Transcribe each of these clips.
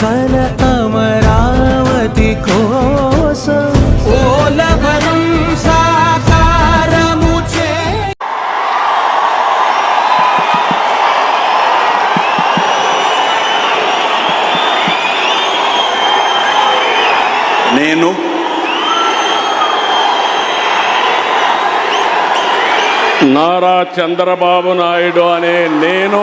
కల అమరావతి కోసం ఓలవరం సాకారము చే నేను నారా చంద్రబాబు నాయుడు అనే నేను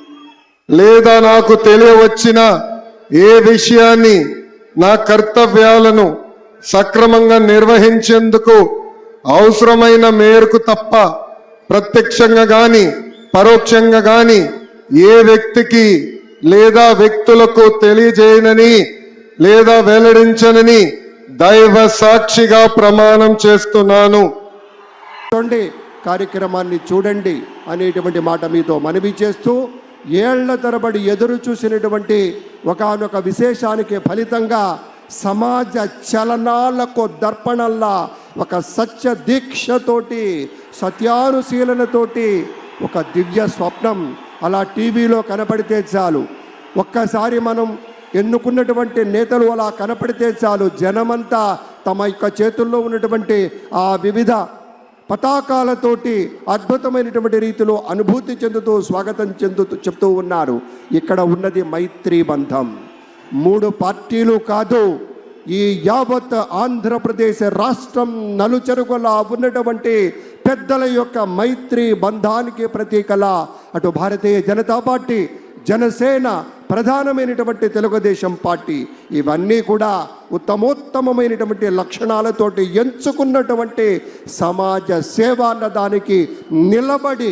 లేదా నాకు తెలియవచ్చిన ఏ విషయాన్ని నా కర్తవ్యాలను సక్రమంగా నిర్వహించేందుకు అవసరమైన మేరకు తప్ప ప్రత్యక్షంగా కానీ పరోక్షంగా కానీ ఏ వ్యక్తికి లేదా వ్యక్తులకు తెలియజేయనని లేదా వెల్లడించనని దైవ సాక్షిగా ప్రమాణం చేస్తున్నాను. కార్యక్రమాన్ని చూడండి అనేటువంటి మాట మీతో మనవి చేస్తూ ఏళ్ళ తరబడి ఎదురు చూసినటువంటి ఒకనొక విశేషానికి ఫలితంగా సమాజ చలనాలకు దర్పణల్లా ఒక సత్య దీక్షతోటి సత్యానుశీలనతోటి ఒక దివ్య స్వప్నం అలా టీవీలో కనపడితే చాలు. ఒక్కసారి మనం ఎన్నుకున్నటువంటి నేతలు అలా కనపడితే చాలు. జనమంతా తమ యొక్క చేతుల్లో ఉన్నటువంటి ఆ వివిధ పతాకాలతోటి అద్భుతమైనటువంటి రీతిలో అనుభూతి చెందుతూ స్వాగతం చెందుతూ చెప్తూ ఉన్నారు. ఇక్కడ ఉన్నది మైత్రి బంధం. మూడు పార్టీలు కాదు ఈ యావత్ ఆంధ్రప్రదేశ్ రాష్ట్రం నలుచెరుగులా ఉన్నటువంటి పెద్దల యొక్క మైత్రి బంధానికి ప్రతీకల. అటు భారతీయ జనతా పార్టీ జనసేన ప్రధానమైనటువంటి తెలుగుదేశం పార్టీ. ఇవన్నీ కూడా ఉత్తమోత్తమమైనటువంటి లక్షణాలతోటి ఎంచుకున్నటువంటి సమాజ సేవ అన్న దానికి నిలబడి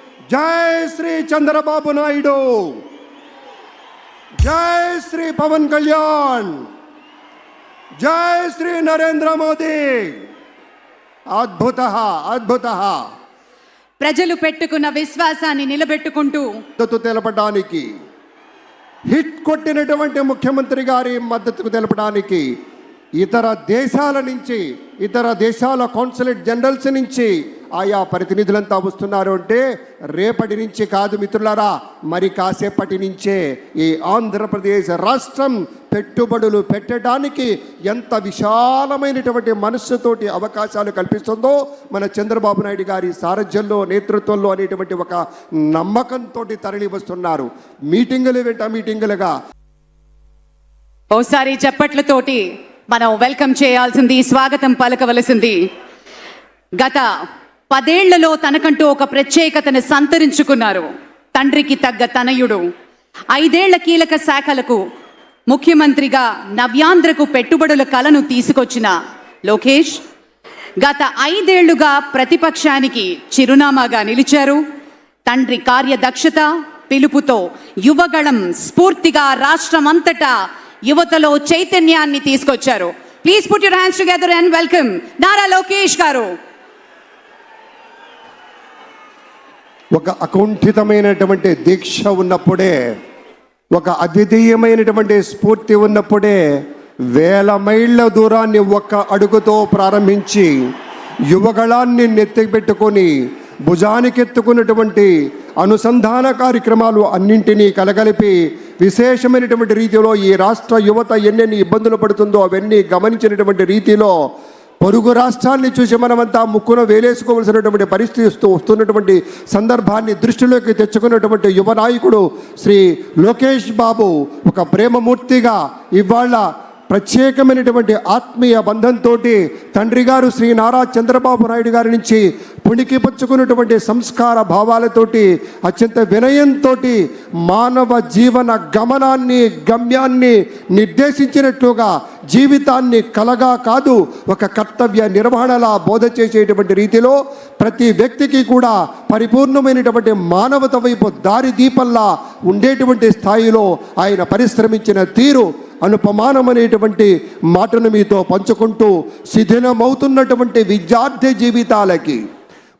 జై శ్రీ చంద్రబాబు నాయుడు. జై శ్రీ పవన్ కళ్యాణ్. జై శ్రీ నరేంద్ర మోదీ. అద్భుత అద్భుత. ప్రజలు పెట్టుకున్న విశ్వాసాన్ని నిలబెట్టుకుంటూ మద్దతు తెలపడానికి హిట్ కొట్టినటువంటి ముఖ్యమంత్రి గారి మద్దతు తెలపడానికి ఇతర దేశాల నుంచి ఇతర దేశాల కాన్సులేట్ జనరల్స్ నుంచి ఆయా ప్రతినిధులంతా వస్తున్నారు అంటే రేపటి నుంచి కాదు మిత్రులారా మరి కాసేపటి నుంచే ఈ ఆంధ్రప్రదేశ్ రాష్ట్రం పెట్టుబడులు పెట్టడానికి ఎంత విశాలమైనటువంటి మనస్సుతోటి అవకాశాలు కల్పిస్తుందో మన చంద్రబాబు నాయుడు గారి సారథ్యంలో నేతృత్వంలో అనేటువంటి ఒక నమ్మకంతో తరలి వస్తున్నారు మీటింగులు వెంట మీటింగులుగా. ఓసారి చప్పట్లతోటి మనం వెల్కమ్ చేయాల్సింది స్వాగతం పలకవలసింది. గత పదేళ్ళలో తనకంటూ ఒక ప్రత్యేకతను సంతరించుకున్నారు. తండ్రికి తగ్గ తనయుడు. ఐదేళ్ళ కీలక శాఖలకు ముఖ్యమంత్రిగా నవ్యాంధ్రకు పెట్టుబడుల కలను తీసుకొచ్చిన లోకేష్ గత ఐదేళ్ళుగా ప్రతిపక్షానికి చిరునామాగా నిలిచారు. తండ్రి కార్యదక్షత పిలుపుతో యువగళం స్ఫూర్తిగా రాష్ట్రమంతటా యువతలో చైతన్యాన్ని తీసుకొచ్చారు. Please put your hands together and welcome Nara Lokesh garu. ఒక అకుంఠితమైనటువంటి దీక్ష ఉన్నప్పుడే ఒక అద్వితీయమైనటువంటి స్ఫూర్తి ఉన్నప్పుడే వేల మైళ్ళ దూరాన్ని ఒక్క అడుగుతో ప్రారంభించి యువగళాన్ని నెత్తిపెట్టుకొని భుజానికెత్తుకున్నటువంటి అనుసంధాన కార్యక్రమాలు అన్నింటినీ కలగలిపి విశేషమైనటువంటి రీతిలో ఈ రాష్ట్ర యువత ఎన్నెన్ని ఇబ్బందులు పడుతుందో అవన్నీ గమనించినటువంటి రీతిలో పొరుగు రాష్ట్రాన్ని చూసి మనమంతా ముక్కున వేలేసుకోవలసినటువంటి పరిస్థితి వస్తూ వస్తున్నటువంటి సందర్భాన్ని దృష్టిలోకి తెచ్చుకున్నటువంటి యువ నాయకుడు శ్రీ లోకేష్ బాబు ఒక ప్రేమమూర్తిగా ఇవాళ ప్రత్యేకమైనటువంటి ఆత్మీయ బంధంతో తండ్రి గారు శ్రీ నారా చంద్రబాబు నాయుడు గారి నుంచి పుణికిపుచ్చుకున్నటువంటి సంస్కార భావాలతోటి అత్యంత వినయంతో మానవ జీవన గమనాన్ని గమ్యాన్ని నిర్దేశించినట్లుగా జీవితాన్ని కలగా కాదు ఒక కర్తవ్య నిర్వహణలా బోధ చేసేటువంటి రీతిలో ప్రతి వ్యక్తికి కూడా పరిపూర్ణమైనటువంటి మానవత వైపు దారి దీపంలా ఉండేటువంటి స్థాయిలో ఆయన పరిశ్రమించిన తీరు అనుపమానమనేటువంటి మాటను మీతో పంచుకుంటూ శిథిలమవుతున్నటువంటి విద్యార్థి జీవితాలకి.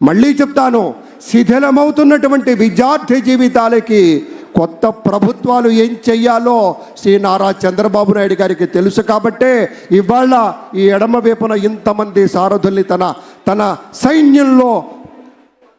మళ్ళీ చెప్తాను శిథిలమవుతున్నటువంటి విద్యార్థి జీవితాలకి కొత్త ప్రభుత్వాలు ఏం చెయ్యాలో శ్రీ నారా చంద్రబాబు నాయుడు గారికి తెలుసు కాబట్టే ఇవాళ ఈ ఎడమ వైపున ఇంతమంది సారథుల్ని తన తన సైన్యంలో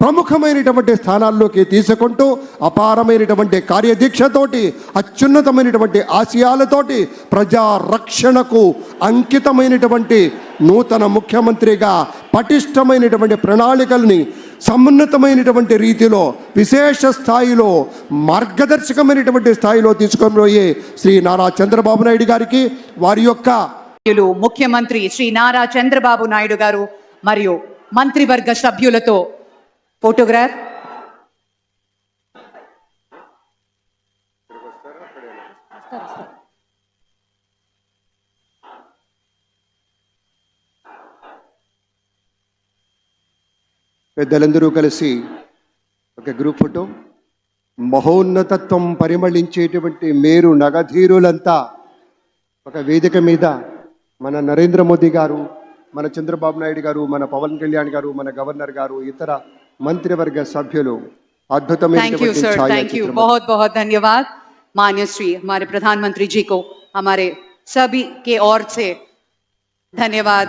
ప్రముఖమైనటువంటి స్థానాల్లోకి తీసుకుంటూ అపారమైనటువంటి కార్యదీక్షతోటి అత్యున్నతమైనటువంటి ఆశయాలతోటి ప్రజారక్షణకు అంకితమైనటువంటి నూతన ముఖ్యమంత్రిగా పటిష్టమైనటువంటి ప్రణాళికల్ని సమున్నతమైనటువంటి రీతిలో విశేష స్థాయిలో మార్గదర్శకమైనటువంటి స్థాయిలో తీసుకొని పోయే శ్రీ నారా చంద్రబాబు నాయుడు గారికి వారి యొక్క ముఖ్యమంత్రి శ్రీ నారా చంద్రబాబు నాయుడు గారు మరియు మంత్రివర్గ సభ్యులతో ఫోటోగ్రాఫ్ పెద్దలందరూ కలిసి ఒక గ్రూప్ ఫోటో మహోన్నతత్వం పరిమళించేటువంటి మేరు నగధీరులంతా ఒక వేదిక మీద మన నరేంద్ర మోదీ గారు మన చంద్రబాబు నాయుడు గారు మన పవన్ కళ్యాణ్ గారు మన గవర్నర్ గారు ఇతర మంత్రివర్గ సభ్యులు थैंक यू అద్భుతమైనటువంటి सर थैंक यू ఛాయాచిత్రం बहुत बहुत धन्यवाद मान्य श्री हमारे प्रधानमंत्री जी को हमारे सभी के ओर से धन्यवाद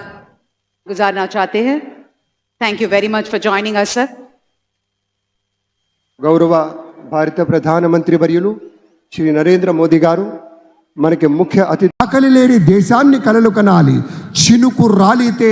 गुजारना चाहते हैं thank you very much for joining us sir గౌరవ భారత ప్రధానమంత్రి వర్యులు శ్రీ నరేంద్ర మోదీ గారు మనకి ముఖ్య అతిథి ఆకలి లేని దేశాన్ని కలలు కనాలి. చినుకు రాలితే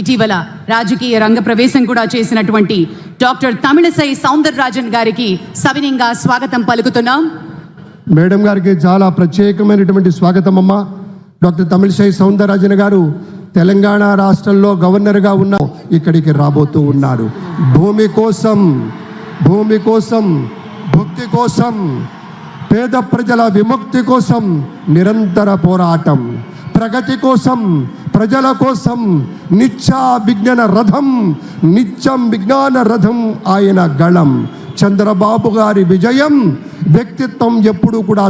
ఇటీవల రాజకీయ రంగ ప్రవేశం కూడా చేసినటువంటి డాక్టర్ తమిళసై సౌందరరాజన్ గారికి సవినీయంగా స్వాగతం పలుకుతున్నాం. మేడం గారికి చాలా ప్రత్యేకమైనటువంటి స్వాగతం అమ్మా. డాక్టర్ తమిళసై సౌందరరాజన్ గారు తెలంగాణ రాష్ట్రంలో గవర్నర్గా ఉన్న ఇక్కడికి రాబోతూ ఉన్నారు. భూమి కోసం భూమి కోసం భక్తి కోసం పేద ప్రజల విముక్తి కోసం నిరంతర పోరాటం ప్రగతి కోసం ప్రజల కోసం నిత్యా విజ్ఞాన రథం నిత్యం విజ్ఞాన రథం ఆయన గళం. చంద్రబాబు గారి విజయం వ్యక్తిత్వం ఎప్పుడూ కూడా